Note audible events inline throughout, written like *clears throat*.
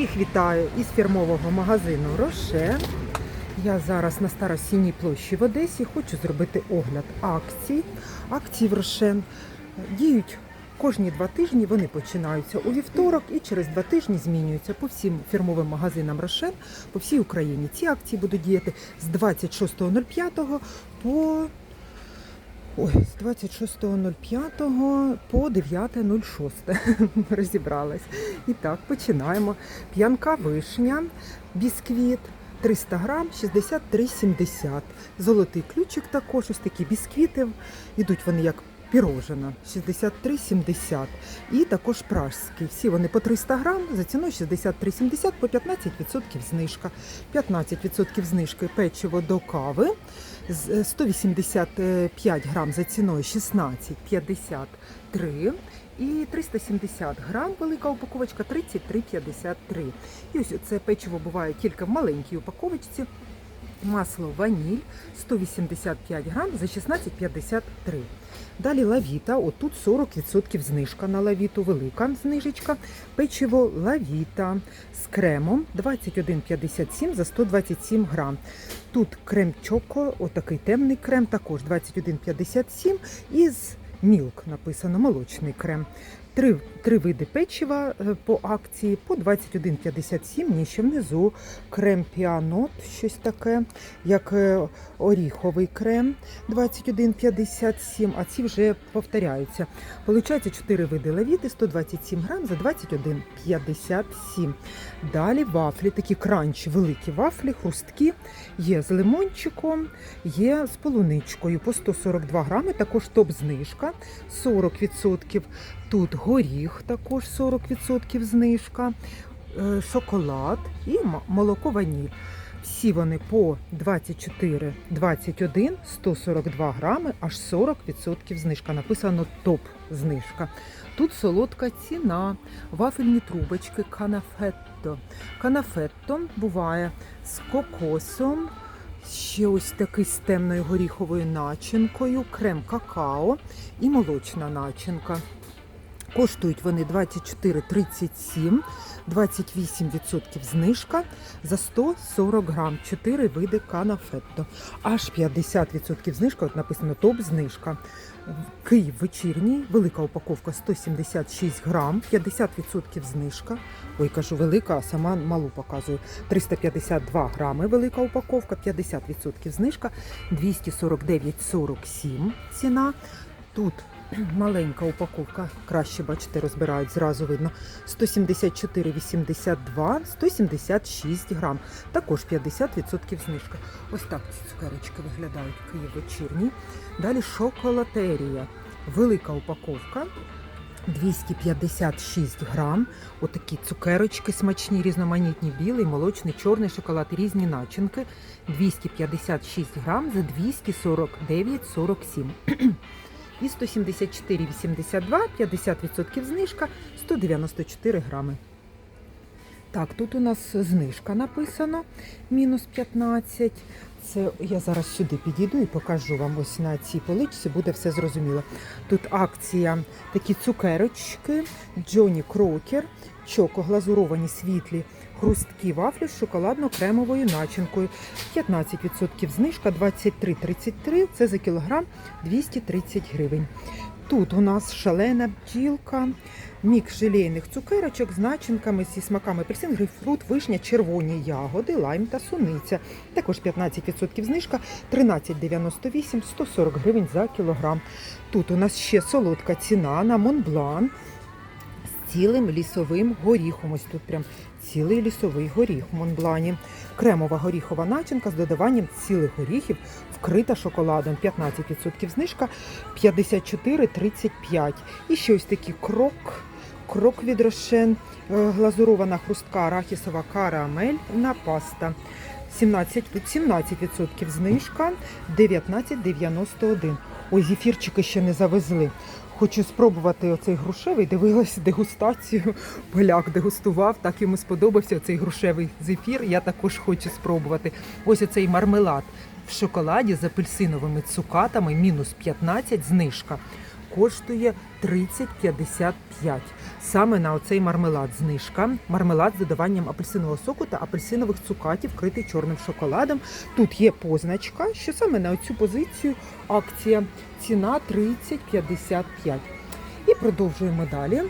Всіх вітаю із фірмового магазину Рошен. Я зараз на Старосінній площі в Одесі. Хочу зробити огляд акцій. Акції в Рошен діють кожні два тижні. Вони починаються у вівторок і через два тижні змінюються по всім фірмовим магазинам Рошен по всій Україні. Ці акції будуть діяти з 26.05 по Ой, з 26.05 по 9.06 *laughs* розібралась. І так, починаємо. П'янка вишня, бісквіт 300 грам, 63,70. Золотий ключик також, ось такі бісквіти. Ідуть вони як пірожена, 63,70. І також пражський. Всі вони по 300 грам, за ціною 63,70, по 15% знижка. 15% знижки печиво до кави. З- е, 185 грам за ціною 16,53 і 370 грам велика упаковочка 33,53. І ось це печиво буває тільки в маленькій упаковочці. Масло ваніль 185 грам за 16,53. Далі лавіта, отут 40% знижка на лавіту, велика знижечка. Печиво лавіта з кремом 21,57 за 127 грам. Тут крем чоко, отакий темний крем, також 21,57 і з мілк написано молочний крем. Три, три види печива е, по акції по 21,57, ні, ще внизу крем піанот, щось таке, як е, оріховий крем 21,57, а ці вже повторяються. Получається 4 види лавіти, 127 грам за 21,57. Далі вафлі, такі кранчі, великі вафлі, хрусткі, є з лимончиком, є з полуничкою по 142 грами, також топ-знижка 40%. Тут горіх також 40% знижка, е, шоколад і молоко ваніль. Всі вони по 24, 21, 142 грами, аж 40% знижка. Написано топ знижка. Тут солодка ціна, вафельні трубочки канафетто. Канафетто буває з кокосом, ще ось такий з темною горіховою начинкою, крем какао і молочна начинка. Коштують вони 24,37, 28% знижка за 140 грам, 4 види канафетто. Аж 50% знижка, от написано топ знижка. Київ вечірній, велика упаковка 176 грам, 50% знижка. Ой, кажу, велика, а сама малу показую. 352 грами велика упаковка, 50% знижка, 249,47 ціна. Тут *clears throat* маленька упаковка, краще бачите, розбирають, зразу видно. 174,82, 176 грам. Також 50% знижка. Ось так ці цукерочки виглядають Київ вечірній. Далі шоколатерія. Велика упаковка. 256 грам. Отакі цукерочки смачні, різноманітні, білий, молочний, чорний шоколад, різні начинки. 256 грам за 249,47. *clears throat* І 174,82, 50% знижка, 194 грами. Так, тут у нас знижка написано, мінус 15. Це я зараз сюди підійду і покажу вам ось на цій поличці, буде все зрозуміло. Тут акція такі цукерочки, Джоні Крокер, чоко глазуровані світлі, хрусткі вафлі з шоколадно-кремовою начинкою. 15% знижка, 23,33, це за кілограм 230 гривень. Тут у нас шалена бджілка, мікс желейних цукерочок з начинками зі смаками апельсин, грейпфрут, вишня, червоні ягоди, лайм та суниця. Також 15% знижка, 13,98, 140 гривень за кілограм. Тут у нас ще солодка ціна на Монблан з цілим лісовим горіхом. Ось тут прям цілий лісовий горіх в Монблані. Кремова горіхова начинка з додаванням цілих горіхів, вкрита шоколадом. 15% знижка, 54,35. І ще ось такий крок. Крок від рошен, е, глазурована хрустка арахісова карамель на паста. 17, тут 17% знижка, 19,91. Ой, зефірчики ще не завезли. Хочу спробувати оцей грушевий. дивилася дегустацію. Поляк дегустував, так йому сподобався цей грушевий зефір. Я також хочу спробувати. Ось оцей мармелад в шоколаді з апельсиновими цукатами, мінус 15 знижка. Коштує 30,55. Саме на оцей мармелад знижка. Мармелад з додаванням апельсинового соку та апельсинових цукатів, вкритий чорним шоколадом. Тут є позначка, що саме на цю позицію акція. Ціна 30,55. І продовжуємо далі.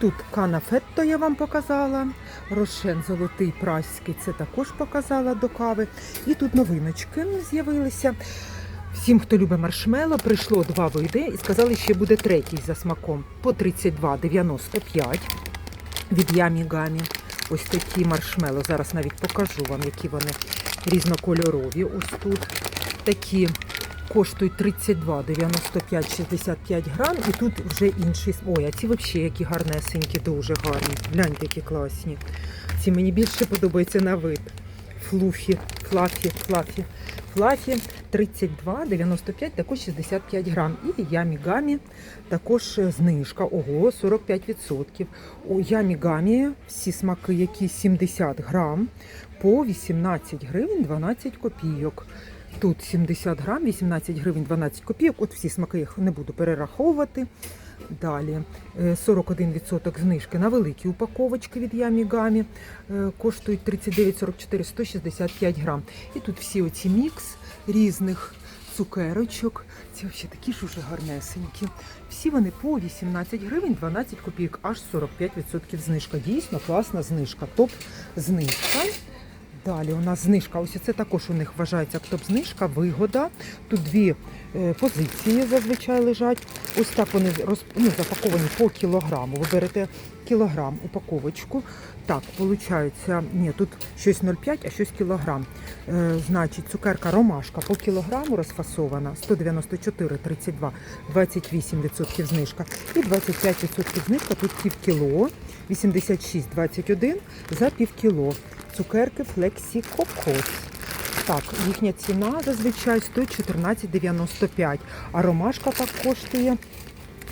Тут канафетто я вам показала. Рошен золотий праський, це також показала до кави. І тут новиночки з'явилися. Всім, хто любить маршмело, прийшло два види і сказали, що буде третій за смаком по 32,95 від Ямі Гамі. Ось такі маршмело. Зараз навіть покажу вам, які вони різнокольорові. Ось тут такі коштують 32,95 65 грам. І тут вже інший. Ой, а ці взагалі які гарнесенькі, дуже гарні. Гляньте, які класні. Ці мені більше подобаються на вид. Флуфі, флафі, флафі. Флафі 32,95, також 65 грам. І Ямі Гамі також знижка. Ого, 45%. У Ямі Гамі всі смаки, які 70 грам, по 18 гривень 12 копійок. Тут 70 грам, 18 гривень 12 копійок. От всі смаки їх не буду перераховувати. Далі е, 41% знижки на великі упаковочки від Ямі Гамі. Е, Коштують 39,44, 165 грам. І тут всі оці мікс різних цукерочок. Ці взагалі такі ж уже гарнесенькі. Всі вони по 18 гривень 12 копійок, аж 45% знижка. Дійсно класна знижка. Топ знижка. Далі у нас знижка. Ось це також у них вважається топ-знижка, вигода. Тут дві е, позиції зазвичай лежать. Ось так вони роз, ну, запаковані по кілограму. Ви берете кілограм упаковочку. Так, виходить, ні, тут щось 0,5, а щось кілограм. Е, значить, цукерка ромашка по кілограму розфасована 194,32, 28% знижка. І 25% знижка тут пів кіло, 86,21 за пів кіло. Цукерки Флексі Кокос. Так, їхня ціна зазвичай стоїть 14,95, а ромашка так коштує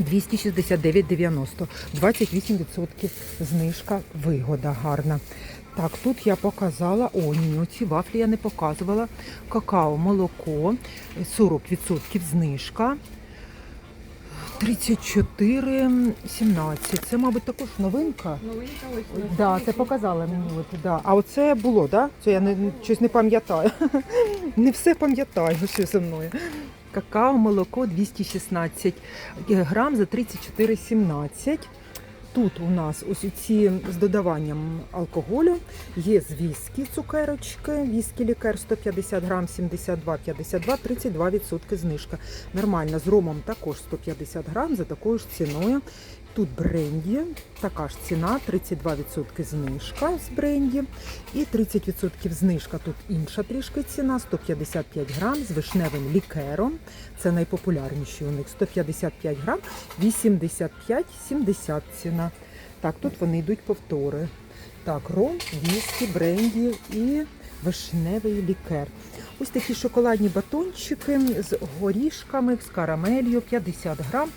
269,90. 28% знижка, вигода гарна. Так, тут я показала, о, ні, оці вафлі я не показувала. Какао, молоко, 40% знижка. 34,17. Це, мабуть, також новинка. Новинка ось. Да, це показала мені. От, да. А оце було, да? Це я не, щось не пам'ятаю. *laughs* Не все пам'ятаю, що зі мною. Какао, молоко 216 грам за 34,17. Тут у нас ось ці з додаванням алкоголю є з віскі цукерочки, віскі лікер 150 грам 72,52, 32% знижка. Нормально, з ромом також 150 грам за такою ж ціною. Тут бренді, така ж ціна, 32% знижка з бренді. І 30% знижка тут інша трішки ціна, 155 грам з вишневим лікером. Це найпопулярніший у них 155 грам, 85,70 ціна. Так, тут вони йдуть повтори. Так, ром, віскі, бренді і вишневий лікер. Ось такі шоколадні батончики з горішками, з карамелью, 50 грам,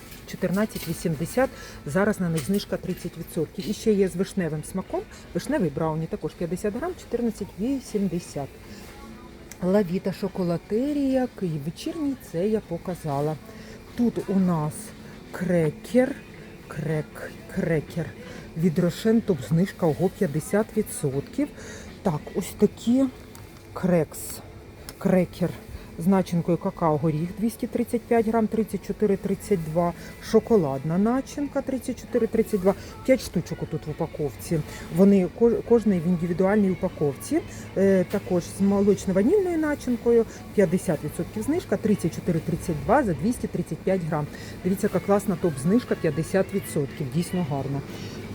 14,80. Зараз на них знижка 30%. І ще є з вишневим смаком. Вишневий брауні також 50 грам, 14,80. Лавіта шоколатерія, Київ вечірній, це я показала. Тут у нас крекер, крек, крекер від Рошен, топ знижка ого 50%. Так, ось такі крекс, крекер з начинкою какао горіх 235 грам, 34,32, шоколадна начинка 34,32, 5 штучок тут в упаковці. Вони кожний в індивідуальній упаковці. Е, також з молочно-ванільною начинкою 50% знижка, 34,32 за 235 грам. Дивіться, яка класна топ-знижка 50%, дійсно гарна.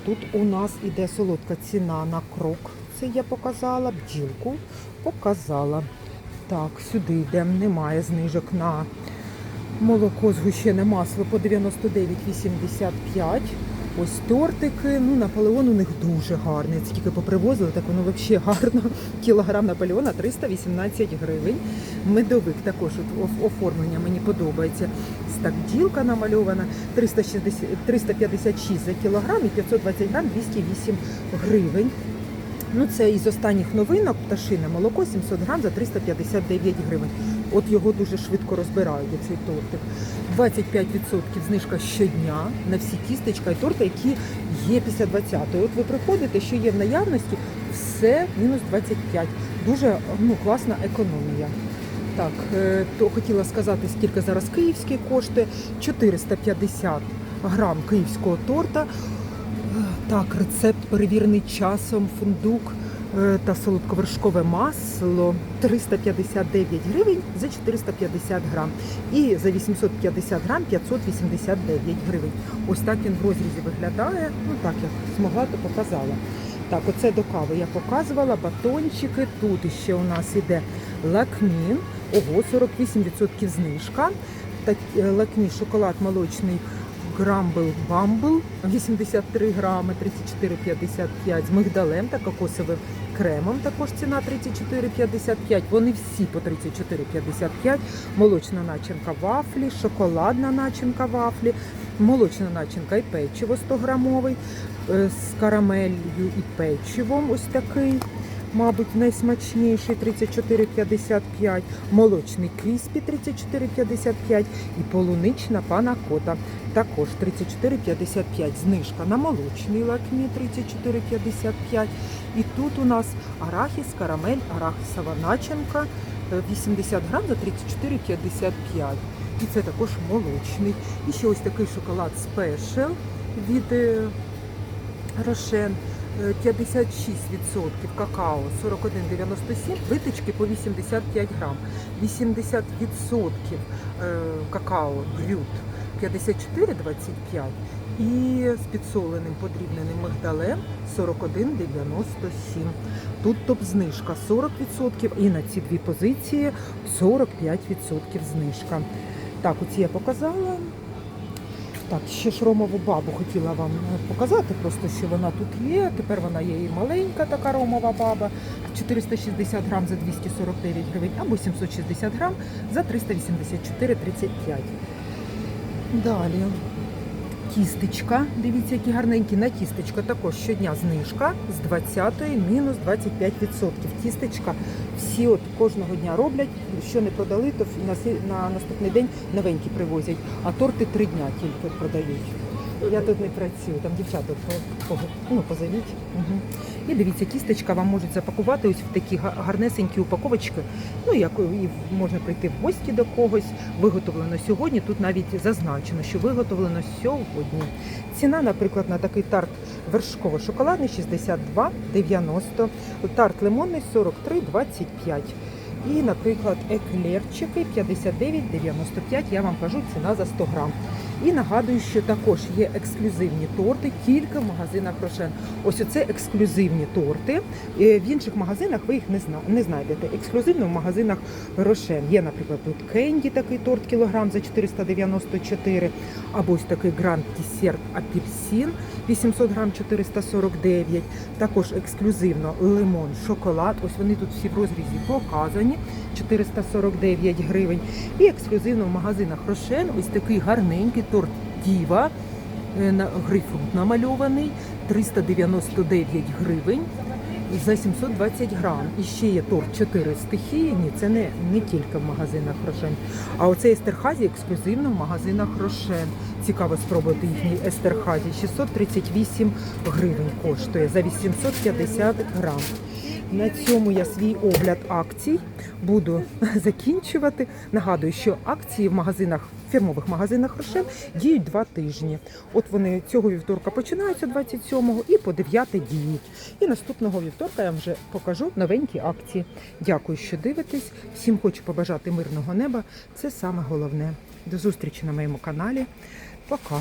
Тут у нас іде солодка ціна на крок. Це я показала, бджілку показала. Так, сюди йдемо, немає знижок на молоко, згущене масло по 99,85. Ось тортики. Ну, Наполеон у них дуже гарний. Це тільки попривозили, так воно взагалі гарно. Кілограм Наполеона 318 гривень. Медовик також от оформлення мені подобається. Так, ділка намальована 360, 356 за кілограм і 520 грам 208 гривень. Ну, це із останніх новинок пташине молоко 700 грам за 359 гривень. От його дуже швидко розбирають, цей тортик. 25% знижка щодня на всі тістечка і торти, які є після 20-ї. От ви приходите, що є в наявності, все мінус 25. Дуже ну, класна економія. Так, е, то хотіла сказати, скільки зараз київський коштує. 450 грам київського торта. Так, рецепт перевірений часом, фундук е, та солодковершкове масло 359 гривень за 450 грам. І за 850 грам 589 гривень. Ось так він в розрізі виглядає. Ну так як змогла, то показала. Так, оце до кави я показувала, батончики. Тут ще у нас іде лакмін, ого, 48% знижка. Та е, лакмі шоколад молочний Грамбл Бамбл 83 грами 34,55 з мигдалем та кокосовим кремом. Також ціна 34,55. Вони всі по 34,55. Молочна начинка вафлі, шоколадна начинка вафлі, молочна начинка і печиво 100 грамовий е, з карамелью і печивом. Ось такий. Мабуть, найсмачніший 34,55, молочний кріспі 34,55 і полунична панакота також 34,55. Знижка на молочний лакмі 34,55. І тут у нас арахіс, карамель, арахісова начинка е, 80 грам за 34,55. І це також молочний. І ще ось такий шоколад спешл від е, Рошен. Е, 56% какао 41,97, витички по 85 грам. 80% е, какао брют 54,25 і з підсоленим подрібненим мигдалем 41,97. Тут топ-знижка 40% і на ці дві позиції 45% знижка. Так, оці я показала. Так, ще ромову бабу хотіла вам е, показати, просто що вона тут є. Тепер вона є і маленька така ромова баба. 460 грам за 249 гривень або 760 грам за 384,35. Далі. Тістечка. Дивіться, які гарненькі. На тістечка також щодня знижка з 20-ї мінус 25%. Тістечка всі от кожного дня роблять. Що не продали, то на наступний день новенькі привозять. А торти три дня тільки продають. Я тут не працюю, там дівчата ну, позовіть. Угу. І дивіться, тістечка вам можуть запакувати ось в такі гарнесенькі упаковочки. Ну, як і можна прийти в гості до когось. Виготовлено сьогодні. Тут навіть зазначено, що виготовлено сьогодні. Ціна, наприклад, на такий тарт вершково-шоколадний 62,90, тарт лимонний 43,25. І, наприклад, еклерчики 59,95, я вам кажу, ціна за 100 грам. І нагадую, що також є ексклюзивні торти тільки в магазинах Рошен. Ось оце ексклюзивні торти. Е, В інших магазинах ви їх не знайдете. Ексклюзивно в магазинах Рошен. Є, наприклад, тут Кенді, такий торт кілограм за 494, або ось такий гранд десерт апельсин 800 грам 449. Також ексклюзивно лимон, шоколад. Ось вони тут всі в розрізі показані. 449 гривень. І ексклюзивно в магазинах Рошен ось такий гарненький торт Діва. Грифрут на- Грейпфрут намальований 399 гривень за 720 грам. І ще є торт 4 стихії. Ні, це не, не тільки в магазинах Рошен. А оцей Естерхазі ексклюзивно в магазинах Рошен. Цікаво спробувати їхній Естерхазі. 638 гривень коштує за 850 грам. На цьому я свій огляд акцій буду *laughs* закінчувати. Нагадую, що акції в магазинах, фірмових магазинах Рошен діють два тижні. От вони цього вівторка починаються 27-го і по 9 діють. І наступного вівторка я вам вже покажу новенькі акції. Дякую, що дивитесь. Всім хочу побажати мирного неба. Це саме головне. До зустрічі на моєму каналі. Пока.